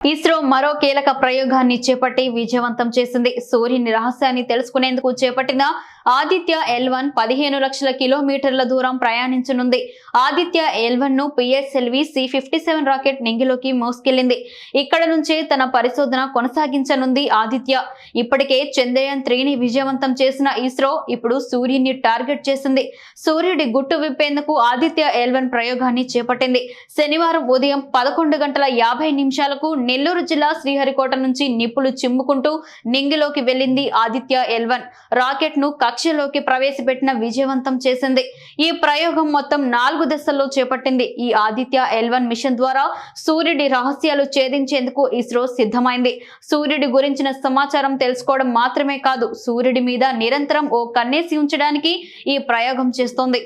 ఇస్రో మరో కీలక ప్రయోగాన్ని చేపట్టి విజయవంతం చేసింది. సూర్యుని రహస్యాన్ని తెలుసుకునేందుకు చేపట్టిన ఆదిత్య ఎల్ వన్ పదిహేను లక్షల కిలోమీటర్ల దూరం ప్రయాణించనుంది. ఆదిత్య ఎల్ వన్ను PSLV C fifty seven rocket నింగిలోకి మోసుకెళ్ళింది ఇక్కడ నుంచే తన పరిశోధన కొనసాగించనుంది ఆదిత్య. ఇప్పటికే చంద్రయాన్ త్రీని విజయవంతం చేసిన ఇస్రో ఇప్పుడు సూర్యుని టార్గెట్ చేసింది. సూర్యుడి గుట్టు విప్పేందుకు ఆదిత్య ఎల్ వన్ ప్రయోగాన్ని చేపట్టింది. శనివారం ఉదయం పదకొండు గంటల యాభై నిమిషాలకు నెల్లూరు జిల్లా శ్రీహరికోట నుంచి నిప్పులు చిమ్ముకుంటూ నింగిలోకి వెళ్ళింది ఆదిత్య ఎల్ వన్ రాకెట్ను కక్షలోకి ప్రవేశపెట్టిన విజయవంతం చేసింది. ఈ ప్రయోగం మొత్తం నాలుగు దశల్లో చేపట్టింది. ఈ ఆదిత్య ఎల్ వన్ మిషన్ ద్వారా సూర్యుడి రహస్యాలు ఛేదించేందుకు ఇస్రో సిద్ధమైంది. సూర్యుడి గురించిన సమాచారం తెలుసుకోవడం మాత్రమే కాదు సూర్యుడి మీద నిరంతరం ఓ కన్నేసి ఉంచడానికి ఈ ప్రయోగం చేస్తోంది.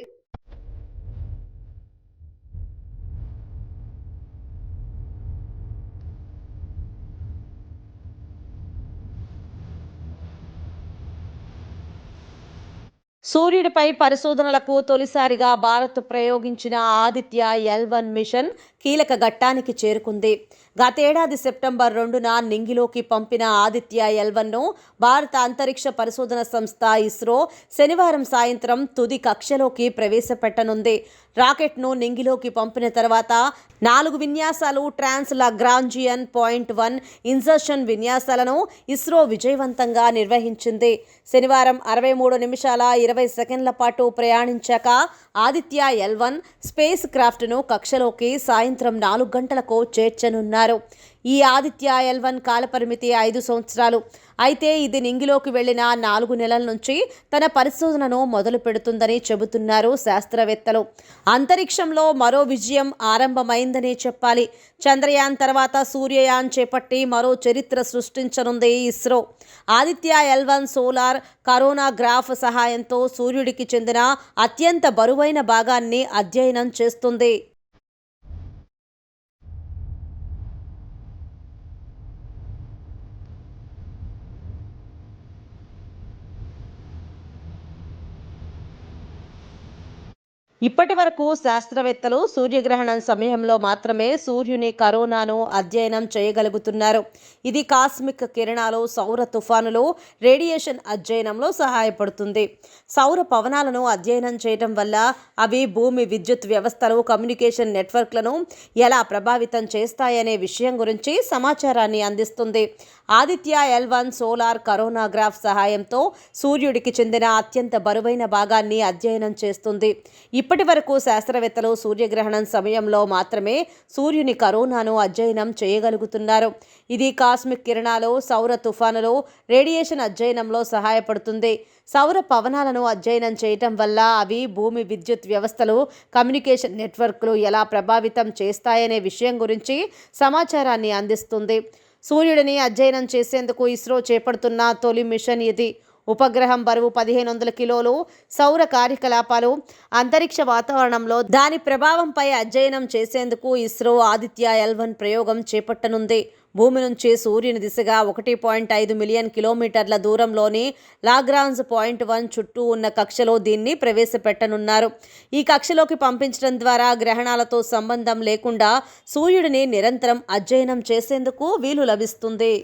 సూర్యుడిపై పరిశోధనలకు తొలిసారిగా భారత్ ప్రయోగించిన ఆదిత్య ఎల్ వన్ మిషన్ కీలక ఘట్టానికి చేరుకుంది. గతేడాది సెప్టెంబర్ రెండున నింగిలోకి పంపిన ఆదిత్య ఎల్ వన్ను భారత అంతరిక్ష పరిశోధన సంస్థ ఇస్రో శనివారం సాయంత్రం తుది కక్షలోకి ప్రవేశపెట్టనుంది. రాకెట్ను నింగిలోకి పంపిన తర్వాత నాలుగు విన్యాసాలు trans Lagrangian point one insertion విన్యాసాలను ISRO విజయవంతంగా నిర్వహించింది. శనివారం అరవై మూడు నిమిషాల ఇరవై సెకండ్ల పాటు ప్రయాణించాక ఆదిత్య ఎల్వన్ స్పేస్ క్రాఫ్ట్ను కక్షలోకి సాయంత్రం నాలుగు గంటలకు చేర్చనున్నారు. ఈ ఆదిత్య ఎల్ వన్ కాలపరిమితి ఐదు సంవత్సరాలు. అయితే ఇది నింగిలోకి వెళ్ళిన నాలుగు నెలల నుంచి తన పరిశోధనను మొదలు పెడుతుందని చెబుతున్నారు శాస్త్రవేత్తలు. అంతరిక్షంలో మరో విజయం ఆరంభమైందని చెప్పాలి. చంద్రయాన్ తర్వాత సూర్యయాన్ చేపట్టి మరో చరిత్ర సృష్టించనుంది ISRO. Aditya L one solar coronagraph సహాయంతో సూర్యుడికి చెందిన అత్యంత బరువైన భాగాన్ని అధ్యయనం చేస్తుంది. ఇప్పటి వరకు శాస్త్రవేత్తలు సూర్యగ్రహణం సమయంలో మాత్రమే సూర్యుని కరోనాను అధ్యయనం చేయగలుగుతున్నారు. ఇది కాస్మిక్ కిరణాలు సౌర తుఫానులు రేడియేషన్ అధ్యయనంలో సహాయపడుతుంది. సౌర పవనాలను అధ్యయనం చేయడం వల్ల అవి భూమి విద్యుత్ వ్యవస్థలు కమ్యూనికేషన్ నెట్వర్క్లను ఎలా ప్రభావితం చేస్తాయనే విషయం గురించి సమాచారాన్ని అందిస్తుంది. Aditya L one solar coronagraph సహాయంతో సూర్యుడికి చెందిన అత్యంత బరువైన భాగాన్ని అధ్యయనం చేస్తుంది. ఇప్పటి వరకు శాస్త్రవేత్తలు సూర్యగ్రహణం సమయంలో మాత్రమే సూర్యుని కరోనాను అధ్యయనం చేయగలుగుతున్నారు. ఇది కాస్మిక్ కిరణాలు సౌర తుఫానులు రేడియేషన్ అధ్యయనంలో సహాయపడుతుంది. సౌర పవనాలను అధ్యయనం చేయటం వల్ల అవి భూమి విద్యుత్ వ్యవస్థలు కమ్యూనికేషన్ నెట్వర్క్లు ఎలా ప్రభావితం చేస్తాయనే విషయం గురించి సమాచారాన్ని అందిస్తుంది. సూర్యుడిని అధ్యయనం చేసేందుకు ఇస్రో చేపడుతున్న తొలి మిషన్ ఇది. ఉపగ్రహం బరువు పదిహేను వందల కిలోలు సౌర కార్యకలాపాలు అంతరిక్ష వాతావరణంలో దాని ప్రభావంపై అధ్యయనం చేసేందుకు ఇస్రో ఆదిత్య ఎల్వన్ ప్రయోగం చేపట్టనుంది. భూమి నుంచి సూర్యుని దిశగా ఒకటి పాయింట్ ఐదు మిలియన్ కిలోమీటర్ల దూరంలోని లాగ్రాన్స్ పాయింట్ వన్ చుట్టూ ఉన్న కక్షలో దీన్ని ప్రవేశపెట్టనున్నారు. ఈ కక్షలోకి పంపించడం ద్వారా గ్రహణాలతో సంబంధం లేకుండా సూర్యుడిని నిరంతరం అధ్యయనం చేసేందుకు వీలు లభిస్తుంది.